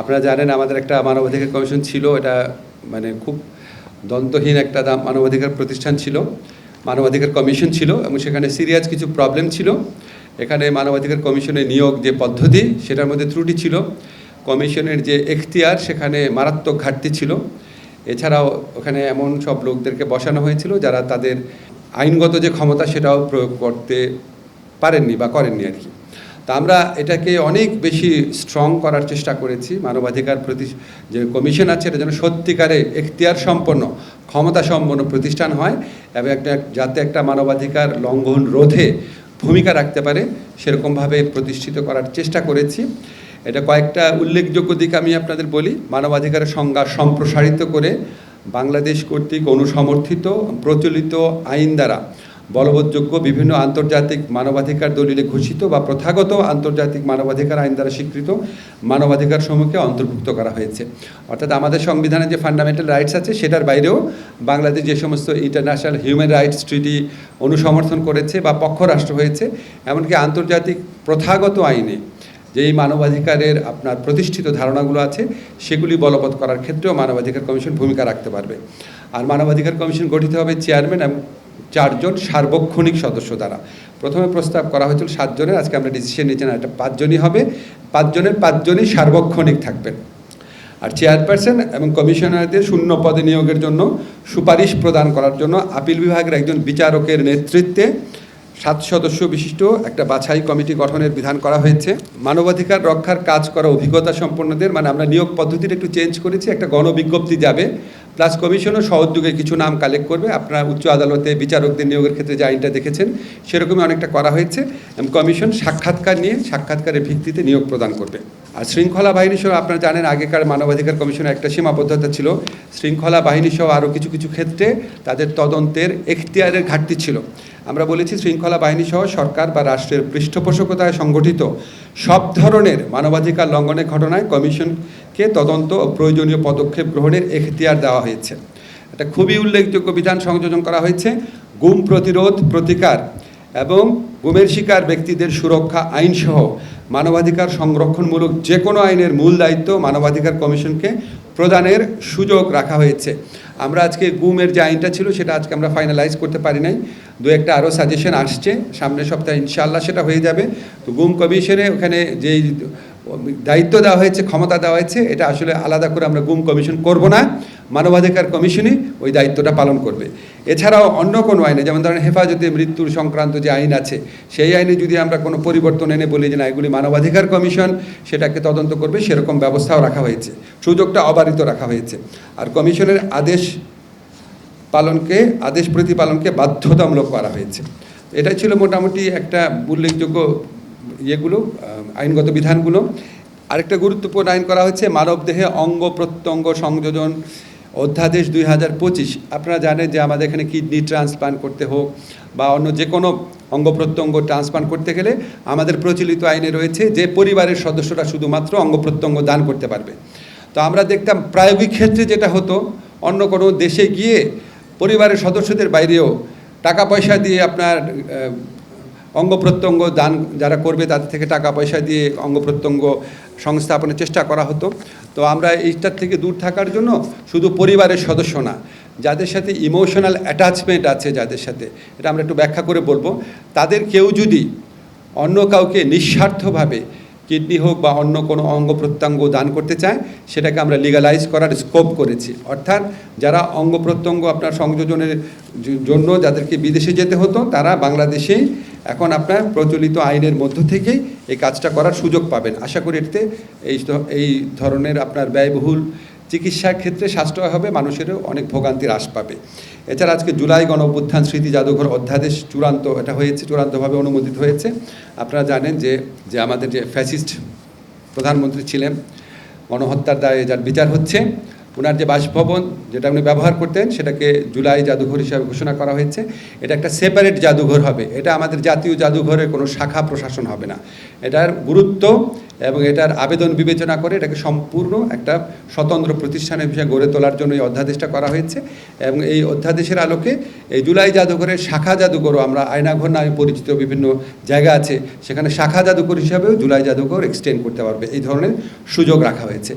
আপনারা জানেন আমাদের একটা মানবাধিকার কমিশন ছিল, এটা মানে খুব দন্তহীন একটা মানবাধিকার প্রতিষ্ঠান ছিল, মানবাধিকার কমিশন ছিল এবং সেখানে সিরিয়াস কিছু প্রবলেম ছিল। এখানে মানবাধিকার কমিশনের নিয়োগ যে পদ্ধতি, সেটার মধ্যে ত্রুটি ছিল। কমিশনের যে এখতিয়ার, সেখানে মারাত্মক ঘাটতি ছিল। এছাড়াও ওখানে এমন সব লোকদেরকে বসানো হয়েছিল যারা তাদের আইনগত যে ক্ষমতা, সেটাও প্রয়োগ করতে পারেননি বা করেননি আর কি। তা আমরা এটাকে অনেক বেশি স্ট্রং করার চেষ্টা করেছি। মানবাধিকার প্রতি যে কমিশন আছে, এটা যেন সত্যিকারে এখতিয়ার সম্পন্ন ক্ষমতা সম্পন্ন প্রতিষ্ঠান হয় এবং একটা, যাতে একটা মানবাধিকার লঙ্ঘন রোধে ভূমিকা রাখতে পারে, সেরকমভাবে প্রতিষ্ঠিত করার চেষ্টা করেছি। এটা কয়েকটা উল্লেখযোগ্য দিক আমি আপনাদের বলি। মানবাধিকারের সংজ্ঞা সম্প্রসারিত করে বাংলাদেশ কর্তৃক অনুসমর্থিত, প্রচলিত আইন দ্বারা বলবৎযোগ্য বিভিন্ন আন্তর্জাতিক মানবাধিকার দলিলে ঘোষিত বা প্রথাগত আন্তর্জাতিক মানবাধিকার আইন দ্বারা স্বীকৃত মানবাধিকার সমূহকে অন্তর্ভুক্ত করা হয়েছে। অর্থাৎ আমাদের সংবিধানে যে ফান্ডামেন্টাল রাইটস আছে, সেটার বাইরেও বাংলাদেশ যে সমস্ত ইন্টারন্যাশনাল হিউম্যান রাইটস ট্রিটি অনুসমর্থন করেছে বা পক্ষ রাষ্ট্র হয়েছে, এমনকি আন্তর্জাতিক প্রথাগত আইনে যেই মানবাধিকারের আপনার প্রতিষ্ঠিত ধারণাগুলো আছে, সেগুলি বলবৎ করার ক্ষেত্রেও মানবাধিকার কমিশন ভূমিকা রাখতে পারবে। আর মানবাধিকার কমিশন গঠিত হবে চেয়ারম্যান এবং চারজন সার্বক্ষণিক সদস্য দ্বারা। প্রথমে প্রস্তাব করা হয়েছিল সাতজনের, আজকে আমরা ডিসিশন নিয়েছি না, এটা পাঁচজনই হবে। পাঁচজনের পাঁচজনই সার্বক্ষণিক থাকবেন। আর চেয়ারপারসন এবং কমিশনারদের শূন্য পদে নিয়োগের জন্য সুপারিশ প্রদান করার জন্য আপিল বিভাগের একজন বিচারকের নেতৃত্বে সাত সদস্য বিশিষ্ট একটা বাছাই কমিটি গঠনের বিধান করা হয়েছে। মানবাধিকার রক্ষার কাজ করা অভিজ্ঞতা সম্পন্নদের মানে আমরা নিয়োগ পদ্ধতিটা একটু চেঞ্জ করেছি, একটা গণবিজ্ঞপ্তি যাবে। প্লাস কমিশনও সহযোগে কিছু নাম কালেক্ট করবে। আপনারা উচ্চ আদালতে বিচারকদের নিয়োগের ক্ষেত্রে যে আইনটা দেখেছেন, সেরকমই অনেকটা করা হয়েছে। কমিশন সাক্ষাৎকার নিয়ে সাক্ষাৎকারের ভিত্তিতে নিয়োগ প্রদান করবে। আর শৃঙ্খলা বাহিনী সহ আপনারা জানেন, আগেকার মানবাধিকার কমিশনের একটা সীমাবদ্ধতা ছিল। শৃঙ্খলা বাহিনী সহ আরও কিছু কিছু ক্ষেত্রে তাদের তদন্তের এখতিয়ারের ঘাটতি ছিল। আমরা বলেছি শৃঙ্খলা বাহিনী সহ সরকার বা রাষ্ট্রের পৃষ্ঠপোষকতায় সংগঠিত সব ধরনের মানবাধিকার লঙ্ঘনের ঘটনায় কমিশনকে তদন্ত ও প্রয়োজনীয় পদক্ষেপ গ্রহণের এখতিয়ার দেওয়া হয়েছে। একটা খুবই উল্লেখযোগ্য বিধান সংযোজন করা হয়েছে। গুম প্রতিরোধ প্রতিকার এবং গুমের শিকার ব্যক্তিদের সুরক্ষা আইনসহ মানবাধিকার সংরক্ষণমূলক যে কোনো আইনের মূল দায়িত্ব মানবাধিকার কমিশনকে প্রদানের সুযোগ রাখা হয়েছে। আমরা আজকে গুমের যে আইনটা ছিল সেটা আজকে আমরা ফাইনালাইজ করতে পারি নাই। দু একটা আরও সাজেশন আসছে, সামনের সপ্তাহে ইনশাল্লাহ সেটা হয়ে যাবে। তো গুম কমিশনে ওখানে যেই দায়িত্ব দেওয়া হয়েছে, ক্ষমতা দেওয়া হয়েছে, এটা আসলে আলাদা করে আমরা গুম কমিশন করব না। মানবাধিকার কমিশনই ওই দায়িত্বটা পালন করবে। এছাড়াও অন্য কোনো আইনে, যেমন ধরেন হেফাজতে মৃত্যুর সংক্রান্ত যে আইন আছে, সেই আইনে যদি আমরা কোনো পরিবর্তন এনে বলি যে না, এগুলি মানবাধিকার কমিশন, সেটাকে তদন্ত করবে, সেরকম ব্যবস্থাও রাখা হয়েছে। সুযোগটা অবারিত রাখা হয়েছে। আর কমিশনের আদেশ পালনকে, আদেশ প্রতিপালনকে বাধ্যতামূলক করা হয়েছে। এটাই ছিল মোটামুটি একটা উল্লেখযোগ্য ইয়েগুলো আইনগত বিধানগুলো। আরেকটা গুরুত্বপূর্ণ আইন করা হচ্ছে মানবদেহে অঙ্গ প্রত্যঙ্গ সংযোজন। অধ্যাদেশ দুই হাজার পঁচিশ, আপনারা জানেন যে আমাদের এখানে কিডনি ট্রান্সপ্লান্ট করতে হোক বা অন্য যে কোনো অঙ্গ প্রত্যঙ্গ ট্রান্সপ্লান্ট করতে গেলে আমাদের প্রচলিত আইনে রয়েছে যে পরিবারের সদস্যরা শুধুমাত্র অঙ্গ প্রত্যঙ্গ দান করতে পারবে। তো আমরা দেখতাম প্রায়োগিক ক্ষেত্রে যেটা হতো, অন্য কোনো দেশে গিয়ে পরিবারের সদস্যদের বাইরেও টাকা পয়সা দিয়ে আপনার অঙ্গ প্রত্যঙ্গ দান যারা করবে তাদের থেকে টাকা পয়সা দিয়ে অঙ্গ প্রত্যঙ্গ সংস্থাপনের চেষ্টা করা হতো। তো আমরা এইটার থেকে দূর থাকার জন্য শুধু পরিবারের সদস্য না, যাদের সাথে ইমোশনাল অ্যাটাচমেন্ট আছে যাদের সাথে, এটা আমরা একটু ব্যাখ্যা করে বলব। তাদের কেউ যদি অন্য কাউকে নিঃস্বার্থভাবে কিডনি হোক বা অন্য কোনো অঙ্গ প্রত্যঙ্গ দান করতে চায়, সেটাকে আমরা লিগালাইজ করার স্কোপ করেছি। অর্থাৎ যারা অঙ্গ প্রত্যঙ্গ আপনার সংযোজনের জন্য যাদেরকে বিদেশে যেতে হতো, তারা বাংলাদেশেই এখন আপনার প্রচলিত আইনের মধ্য থেকেই এই কাজটা করার সুযোগ পাবেন। আশা করি এতে এই এই ধরনের আপনার ব্যয়বহুল চিকিৎসার ক্ষেত্রে সাশ্রয় হবে, মানুষেরও অনেক ভোগান্তি হ্রাস পাবে। এছাড়া আজকে জুলাই গণ অভ্যুত্থান স্মৃতি জাদুঘর অধ্যাদেশ চূড়ান্ত, এটা হয়েছে, চূড়ান্তভাবে অনুমোদিত হয়েছে। আপনারা জানেন যে যে আমাদের যে ফ্যাসিস্ট প্রধানমন্ত্রী ছিলেন, গণহত্যার দায়ে যার বিচার হচ্ছে ওনার যে বাসভবন যেটা উনি ব্যবহার করতেন, সেটাকে জুলাই জাদুঘর হিসাবে ঘোষণা করা হয়েছে। এটা একটা সেপারেট জাদুঘর হবে। এটা আমাদের জাতীয় জাদুঘরের কোনো শাখা প্রশাসন হবে না। এটার গুরুত্ব এবং এটার আবেদন বিবেচনা করে এটাকে সম্পূর্ণ একটা স্বতন্ত্র প্রতিষ্ঠানের বিষয়ে গড়ে তোলার জন্য এই অধ্যাদেশটা করা হয়েছে এবং এই অধ্যাদেশের আলোকে এই জুলাই জাদুঘরের শাখা জাদুঘরও আমরা আয়নাঘর নামে পরিচিত বিভিন্ন জায়গা আছে। সেখানে শাখা জাদুঘর হিসাবেও জুলাই জাদুঘর এক্সটেন্ড করতে পারবে। এই ধরনের সুযোগ রাখা হয়েছে।